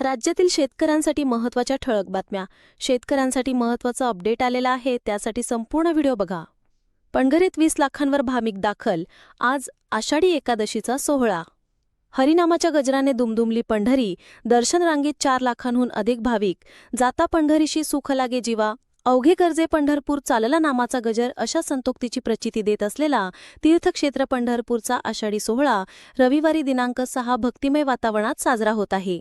राज्यातील शेतकऱ्यांसाठी महत्त्वाच्या ठळक बातम्या. शेतकऱ्यांसाठी महत्त्वाचं अपडेट आलेला आहे त्यासाठी संपूर्ण व्हिडिओ बघा. पणघरीत वीस लाखांवर भाविक दाखल आज आषाढी एकादशीचा सोहळा. हरिनामाच्या गजराने दुमदुमली पंढरी दर्शन रांगेत चार लाखांहून अधिक भाविक. जाता पंढरीशी सुख लागे जीवा. अवघे गरजे पंढरपूर चालला नामाचा गजर अशा संतोक्तीची प्रचिती देत असलेला तीर्थक्षेत्र पंढरपूरचा आषाढी सोहळा रविवारी दिनांक सहा भक्तिमय वातावरणात साजरा होत आहे.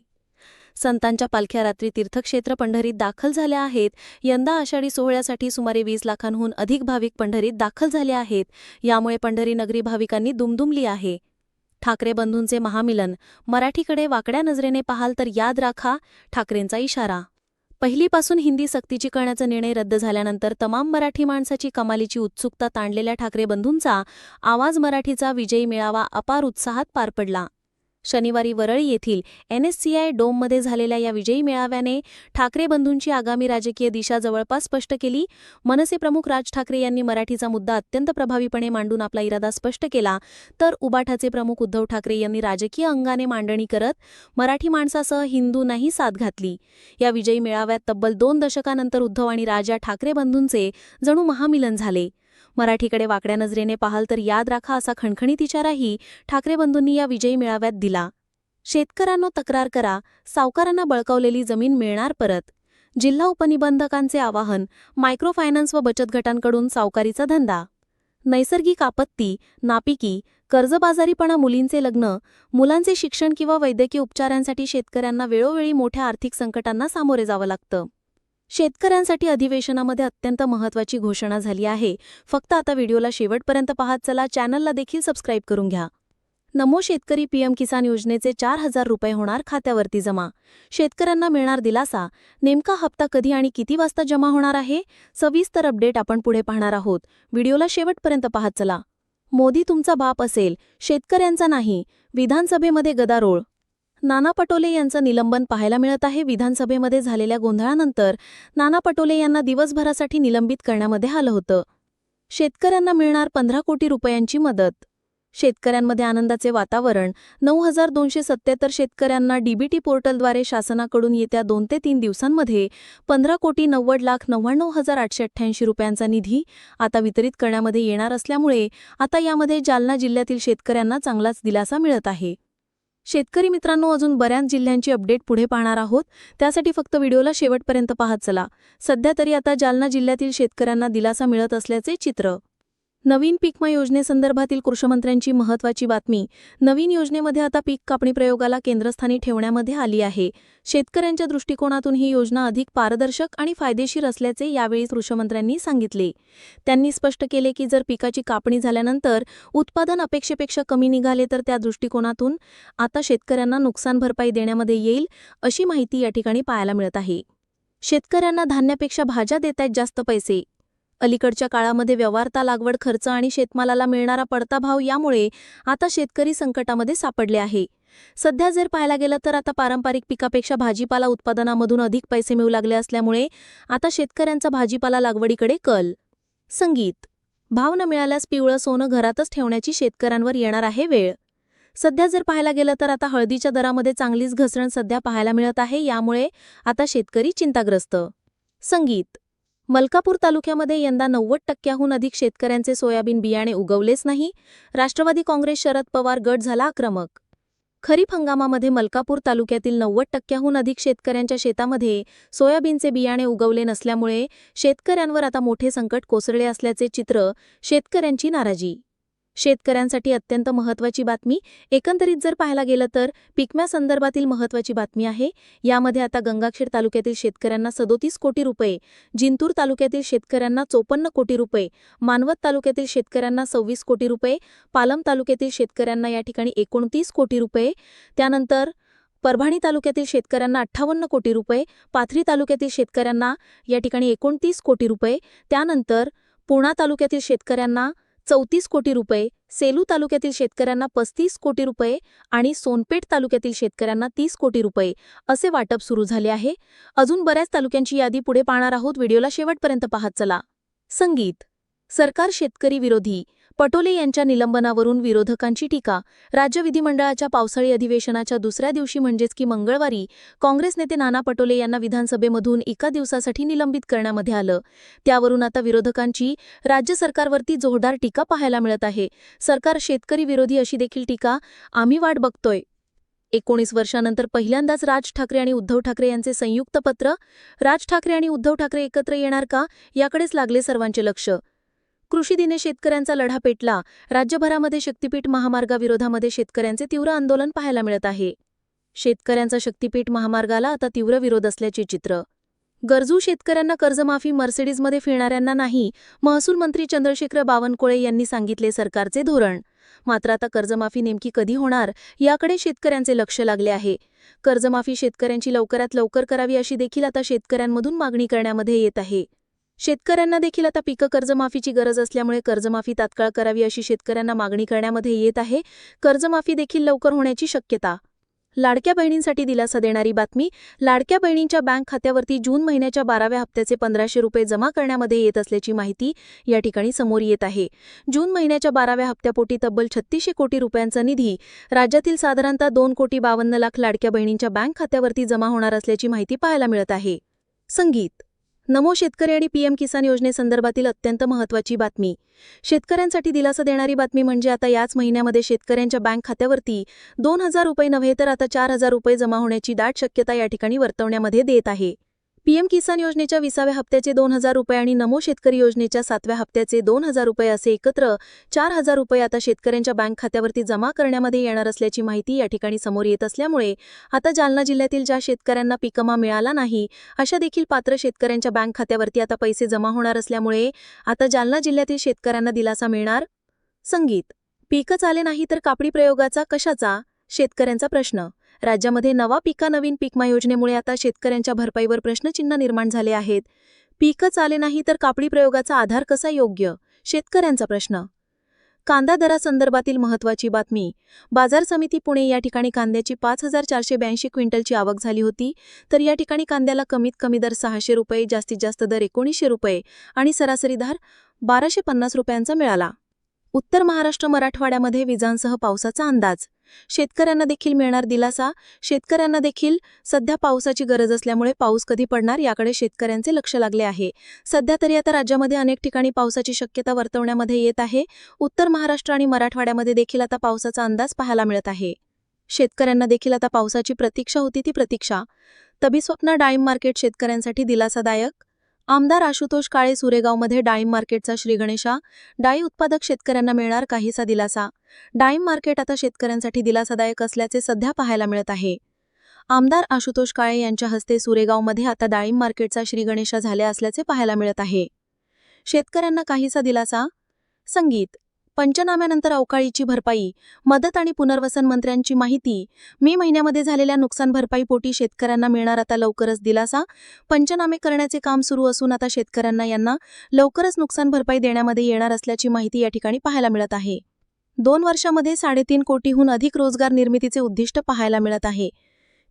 संतांच्या पालख्या रात्री तीर्थक्षेत्र पंढरीत दाखल झाल्या आहेत. यंदा आषाढी सोहळ्यासाठी सुमारे वीस लाखांहून अधिक भाविक पंढरीत दाखल झाले आहेत. यामुळे पंढरी नगरी भाविकांनी दुमदुमली आहे. ठाकरे बंधूंचे महामिलन. मराठीकडे वाकड्या नजरेने पाहाल तर याद राखा ठाकरेंचा इशारा. पहिलीपासून हिंदी सक्तीची करण्याचा निर्णय रद्द झाल्यानंतर तमाम मराठी माणसाची कमालीची उत्सुकता ताणलेल्या ठाकरे बंधूंचा आवाज मराठीचा विजयी मेळावा अपार उत्साहात पार पडला. शनिवारी वरळी येथील एनएससीआय डोममध्ये झालेल्या या विजयी मेळाव्याने ठाकरे बंधूंची आगामी राजकीय दिशा जवळपास स्पष्ट केली. मनसे प्रमुख राज ठाकरे यांनी मराठीचा मुद्दा अत्यंत प्रभावीपणे मांडून आपला इरादा स्पष्ट केला. तर उबाठाचे प्रमुख उद्धव ठाकरे यांनी राजकीय अंगाने मांडणी करत मराठी माणसासह हिंदूंनाही साथ घातली. या विजयी मेळाव्यात तब्बल दोन दशकानंतर उद्धव आणि राजा ठाकरे बंधूंचे जणू महामिलन झाले. मराठीकडे वाकड्या नजरेने पाहाल तर याद राखा असा खणखणीत इशाराही ठाकरे बंधूंनी या विजयी मेळाव्यात दिला. शेतकऱ्यांनो तक्रार करा सावकारांना बळकावलेली जमीन मिळणार परत. जिल्हा उपनिबंधकांचे आवाहन मायक्रो फायनान्स व बचत गटांकडून सावकारीचा धंदा. नैसर्गिक आपत्ती नापिकी कर्जबाजारीपणा मुलींचे लग्न मुलांचे शिक्षण किंवा वैद्यकीय उपचारांसाठी शेतकऱ्यांना वेळोवेळी मोठ्या आर्थिक संकटांना सामोरे जावं लागतं. शेतकऱ्यांसाठी अधिवेशनामध्ये अत्यंत महत्त्वाची घोषणा झाली आहे. फक्त आता व्हिडिओला शेवटपर्यंत पाहत चला. चॅनलला देखील सबस्क्राईब करून घ्या. नमो शेतकरी पीएम किसान योजनेचे चार हजार रुपये होणार खात्यावरती जमा. शेतकऱ्यांना मिळणार दिलासा. नेमका हप्ता कधी आणि किती वाजता जमा होणार आहे? सविस्तर अपडेट आपण पुढे पाहणार आहोत. व्हिडिओला शेवटपर्यंत पाहत चला. मोदी तुमचा बाप असेल. शेतकऱ्यांचा नाही. विधानसभेमध्ये गदारोळ नाना पटोले यांचं निलंबन पाहायला मिळत आहे. विधानसभेमध्ये झालेल्या गोंधळानंतर नाना पटोले यांना दिवसभरासाठी निलंबित करण्यामध्ये आलं होतं. शेतकऱ्यांना मिळणार पंधरा कोटी रुपयांची मदत. शेतकऱ्यांमध्ये आनंदाचे वातावरण. नऊ हजार दोनशे सत्याहत्तर शेतकऱ्यांना डीबीटी पोर्टलद्वारे शासनाकडून येत्या दोन ते तीन दिवसांमध्ये पंधरा कोटी नव्वद लाख नव्याण्णव हजार आठशे अठ्ठ्याऐंशी रुपयांचा निधी आता वितरित करण्यामध्ये येणार असल्यामुळे आता यामध्ये जालना जिल्ह्यातील शेतकऱ्यांना चांगलाच दिलासा मिळत आहे. शेतकरी मित्रांनो अजून बऱ्याच जिल्ह्यांची अपडेट पुढे पाहणार आहोत. त्यासाठी फक्त व्हिडिओला शेवटपर्यंत पाहत चला. सध्या तरी आता जालना जिल्ह्यातील शेतकऱ्यांना दिलासा मिळत असल्याचे चित्र. नवीन पीकमा योजनेसंदर्भातील कृषीमंत्र्यांची महत्त्वाची बातमी. नवीन योजनेमध्ये आता पीक कापणी प्रयोगाला केंद्रस्थानी ठेवण्यामध्ये आली आहे. शेतकऱ्यांच्या दृष्टिकोनातून ही योजना अधिक पारदर्शक आणि फायदेशीर असल्याचे यावेळी कृषीमंत्र्यांनी सांगितले. त्यांनी स्पष्ट केले की जर पिकाची कापणी झाल्यानंतर उत्पादन अपेक्षेपेक्षा कमी निघाले तर त्या दृष्टिकोनातून आता शेतकऱ्यांना नुकसान भरपाई देण्यामध्ये येईल अशी माहिती या ठिकाणी पाहायला मिळत आहे. शेतकऱ्यांना धान्यापेक्षा भाज्या देत जास्त पैसे. अलीकडच्या काळामध्ये व्यवहारता लागवड खर्च आणि शेतमालाला मिळणारा पडता भाव यामुळे आता शेतकरी संकटामध्ये सापडले आहे. सध्या जर पाहायला गेलं तर आता पारंपरिक पिकापेक्षा भाजीपाला उत्पादनामधून अधिक पैसे मिळू लागले असल्यामुळे आता शेतकऱ्यांचा भाजीपाला लागवडीकडे कल. संगीत. भाव न मिळाल्यास पिवळं सोनं घरातच ठेवण्याची शेतकऱ्यांवर येणार आहे वेळ. सध्या जर पाहायला गेलं तर आता हळदीच्या दरामध्ये चांगलीच घसरण सध्या पाहायला मिळत आहे यामुळे आता शेतकरी चिंताग्रस्त. संगीत. मलकापूर तालुक्यामध्ये यंदा नव्वद टक्क्याहून अधिक शेतकऱ्यांचे सोयाबीन बियाणे उगवलेच नाही. राष्ट्रवादी काँग्रेस शरद पवार गट झाला आक्रमक. खरीप हंगामामध्ये मलकापूर तालुक्यातील नव्वद टक्क्याहून अधिक शेतकऱ्यांच्या शेतामध्ये सोयाबीनचे बियाणे उगवले नसल्यामुळे शेतकऱ्यांवर आता मोठे संकट कोसळले असल्याचे चित्र शेतकऱ्यांची नाराजी. शेतकऱ्यांसाठी अत्यंत महत्त्वाची बातमी. एकंदरीत जर पाहायला गेलं तर पिकम्या संदर्भातील महत्त्वाची बातमी आहे. यामध्ये आता गंगाखेड तालुक्यातील शेतकऱ्यांना सदोतीस कोटी रुपये जिंतूर तालुक्यातील शेतकऱ्यांना चोपन्न कोटी रुपये मानवत तालुक्यातील शेतकऱ्यांना सव्वीस कोटी रुपये पालम तालुक्यातील शेतकऱ्यांना या ठिकाणी एकोणतीस कोटी रुपये त्यानंतर परभणी तालुक्यातील शेतकऱ्यांना अठ्ठावन्न कोटी रुपये पाथरी तालुक्यातील शेतकऱ्यांना या ठिकाणी एकोणतीस कोटी रुपये त्यानंतर पूर्णा तालुक्यातील शेतकऱ्यांना चौतीस कोटी रुपये सेलू तालुक्यातील शेतकऱ्यांना पस्तीस कोटी रुपये आणि सोनपेठ तालुक्यातील शेतकऱ्यांना तीस कोटी रुपये असे वाटप सुरू झाले आहे. अजून बऱ्याच तालुक्यांची यादी पुढे पाहणार आहोत. व्हिडिओला शेवटपर्यंत पाहत चला. संगीत. सरकार शेतकरी विरोधी. पटोले यांच्या निलंबनावरून विरोधकांची टीका. राज्य विधिमंडळाच्या पावसाळी अधिवेशनाच्या दुसऱ्या दिवशी म्हणजेच की मंगळवारी काँग्रेस नेते नाना पटोले यांना विधानसभेमधून एका दिवसासाठी निलंबित करण्यामध्ये आलं. त्यावरून आता विरोधकांची राज्य सरकारवरती जोरदार टीका पाहायला मिळत आहे. सरकार शेतकरी विरोधी अशी देखील टीका आम्ही वाट बघतोय. एकोणीस वर्षानंतर पहिल्यांदाच राज ठाकरे आणि उद्धव ठाकरे यांचे संयुक्त पत्र. राज ठाकरे आणि उद्धव ठाकरे एकत्र येणार का? याकडेच लागले सर्वांचे लक्ष. कृषी दिने शेतकऱ्यांचा लढा पेटला. राज्यभरामध्ये शक्तीपीठ महामार्गाविरोधामध्ये शेतकऱ्यांचे तीव्र आंदोलन पाहायला मिळत आहे. शेतकऱ्यांचा शक्तीपीठ महामार्गाला आता तीव्र विरोध असल्याचे चित्र. गरजू शेतकऱ्यांना कर्जमाफी मर्सिडीजमध्ये फिरणाऱ्यांना नाही महसूल मंत्री चंद्रशेखर बावनकुळे यांनी सांगितले सरकारचे धोरण. मात्र आता कर्जमाफी नेमकी कधी होणार याकडे शेतकऱ्यांचे लक्ष लागले आहे. कर्जमाफी शेतकऱ्यांची लवकरात लवकर करावी अशी देखील आता शेतकऱ्यांमधून मागणी करण्यामध्ये येत आहे. शेतकऱ्यांना देखील आता पीक कर्जमाफीची गरज असल्यामुळे कर्जमाफी तात्काळ करावी अशी शेतकऱ्यांना मागणी करण्यामध्ये येत आहे. कर्जमाफी देखील लवकर होण्याची शक्यता. लाडक्या बहिणींसाठी दिलासा देणारी बातमी लाडक्या बहिणींच्या बँक खात्यावरती जून महिन्याच्या बाराव्या हप्त्याचे पंधराशे रुपये जमा करण्यामध्ये येत असल्याची माहिती या ठिकाणी समोर येत आहे. जून महिन्याच्या बाराव्या हप्त्यापोटी तब्बल छत्तीसशे कोटी रुपयांचा निधी राज्यातील साधारणतः दोन कोटी बावन्न लाख लाडक्या बहिणींच्या बँक खात्यावरती जमा होणार असल्याची माहिती पाहायला मिळत आहे. संगीत नमो शेतकरी आणि पीएम किसान योजनेसंदर्भातील अत्यंत महत्त्वाची बातमी. शेतकऱ्यांसाठी दिलासा देणारी बातमी म्हणजे आता याच महिन्यामध्ये शेतकऱ्यांच्या बँक खात्यावरती दोन हजार रुपये नव्हे तर आता चार हजार रुपये जमा होण्याची दाट शक्यता या ठिकाणी वर्तवण्यामध्ये देत आहे. पीएम किसान योजनेच्या विसाव्या हप्त्याचे दोन हजार रुपये आणि नमो शेतकरी योजनेच्या सातव्या हप्त्याचे दोन हजार रुपये असे एकत्र चार हजार रुपये आता शेतकऱ्यांच्या बँक खात्यावरती जमा करण्यामध्ये येणार असल्याची माहिती या ठिकाणी समोर येत असल्यामुळे आता जालना जिल्ह्यातील ज्या शेतकऱ्यांना पिकमा मिळाला नाही अशा देखील पात्र शेतकऱ्यांच्या बँक खात्यावरती आता पैसे जमा होणार असल्यामुळे आता जालना जिल्ह्यातील शेतकऱ्यांना दिलासा मिळणार? संगीत पीकच आले नाही तर कापडी प्रयोगाचा कशाचा? शेतकऱ्यांचा प्रश्न राज्यामध्ये नवा पिका नवीन पीकमा योजनेमुळे आता शेतकऱ्यांच्या भरपाईवर प्रश्नचिन्ह निर्माण झाले आहेत. पीकच आले नाही तर कापडी प्रयोगाचा आधार कसा योग्य? शेतकऱ्यांचा प्रश्न. कांदा दरासंदर्भातील महत्त्वाची बातमी. बाजार समिती पुणे या ठिकाणी कांद्याची पाच हजार चारशे ब्याऐंशी क्विंटलची आवक झाली होती. तर या ठिकाणी कांद्याला कमीत कमी दर सहाशे रुपये जास्तीत जास्त दर एकोणीसशे रुपये आणि सरासरी दर बाराशे पन्नास रुपयांचा मिळाला. उत्तर महाराष्ट्र मराठवाड्यामध्ये विजांसह पावसाचा अंदाज. शेतकऱ्यांना देखील मिळणार दिलासा. शेतकऱ्यांना देखील सध्या पावसाची गरज असल्यामुळे पाऊस कधी पडणार याकडे शेतकऱ्यांचे लक्ष लागले आहे. सध्या तरी आता राज्यामध्ये अनेक ठिकाणी पावसाची शक्यता वर्तवण्यामध्ये येत आहे. उत्तर महाराष्ट्र आणि मराठवाड्यामध्ये देखील आता पावसाचा अंदाज पाहायला मिळत आहे. शेतकऱ्यांना देखील आता पावसाची प्रतीक्षा होती ती प्रतीक्षा. तबी स्वप्न डाळिंब मार्केट शेतकऱ्यांसाठी दिलासादायक आमदार आशुतोष काळे सुरेगावमध्ये डाळिंब मार्केटचा श्रीगणेशा डाळी उत्पादक शेतकऱ्यांना मिळणार काहीसा दिलासा. डाळिंब मार्केट आता शेतकऱ्यांसाठी दिलासादायक असल्याचे सध्या पाहायला मिळत आहे. आमदार आशुतोष काळे यांच्या हस्ते सुरेगावमध्ये आता डाळिंब मार्केटचा श्रीगणेशा झाल्या असल्याचे पाहायला मिळत आहे. शेतकऱ्यांना काहीसा दिलासा? संगीत. पंचनाम्यानंतर अवकाळीची भरपाई मदत आणि पुनर्वसन मंत्र्यांची माहिती मे महिन्यामध्ये झालेल्या नुकसान भरपाईपोटी शेतकऱ्यांना मिळणार आता लवकरच दिलासा पंचनामे करण्याचे काम सुरू असून आता शेतकऱ्यांना यांना लवकरच नुकसान भरपाई देण्यामध्ये येणार असल्याची माहिती या ठिकाणी पाहायला मिळत आहे. दोन वर्षामध्ये साडेतीन कोटीहून अधिक रोजगार निर्मितीचे उद्दिष्ट पाहायला मिळत आहे.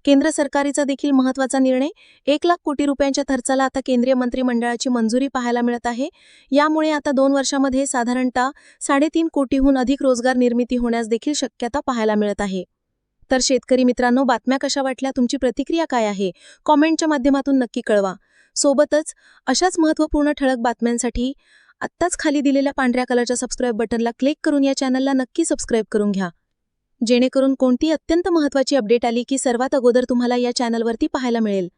केंद्र सरकारीचा देखील महत्त्वाचा निर्णय. एक लाख कोटी रुपयांच्या खर्चाला आता केंद्रीय मंत्रिमंडळाची मंजुरी पाहायला मिळत आहे. यामुळे आता दोन वर्षामध्ये साधारणतः साडेतीन कोटीहून अधिक रोजगार निर्मिती होण्यास देखील शक्यता पाहायला मिळत आहे. तर शेतकरी मित्रांनो बातम्या कशा वाटल्या? तुमची प्रतिक्रिया काय आहे? कॉमेंटच्या माध्यमातून नक्की कळवा. सोबतच अशाच महत्त्वपूर्ण ठळक बातम्यांसाठी आत्ताच खाली दिलेल्या पांढऱ्या कलरच्या सबस्क्राईब बटनला क्लिक करून या चॅनलला नक्की सबस्क्राईब करून घ्या. जेणेकरून कोणती अत्यंत महत्त्वाची अपडेट आली की सर्वात अगोदर तुम्हाला या चॅनलवरती पाहायला मिळेल.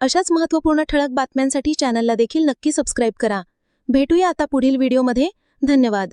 अशाच महत्त्वपूर्ण ठळक बातम्यांसाठी चॅनलला देखील नक्की सबस्क्राईब करा. भेटूया आता पुढील व्हिडिओमध्ये. धन्यवाद.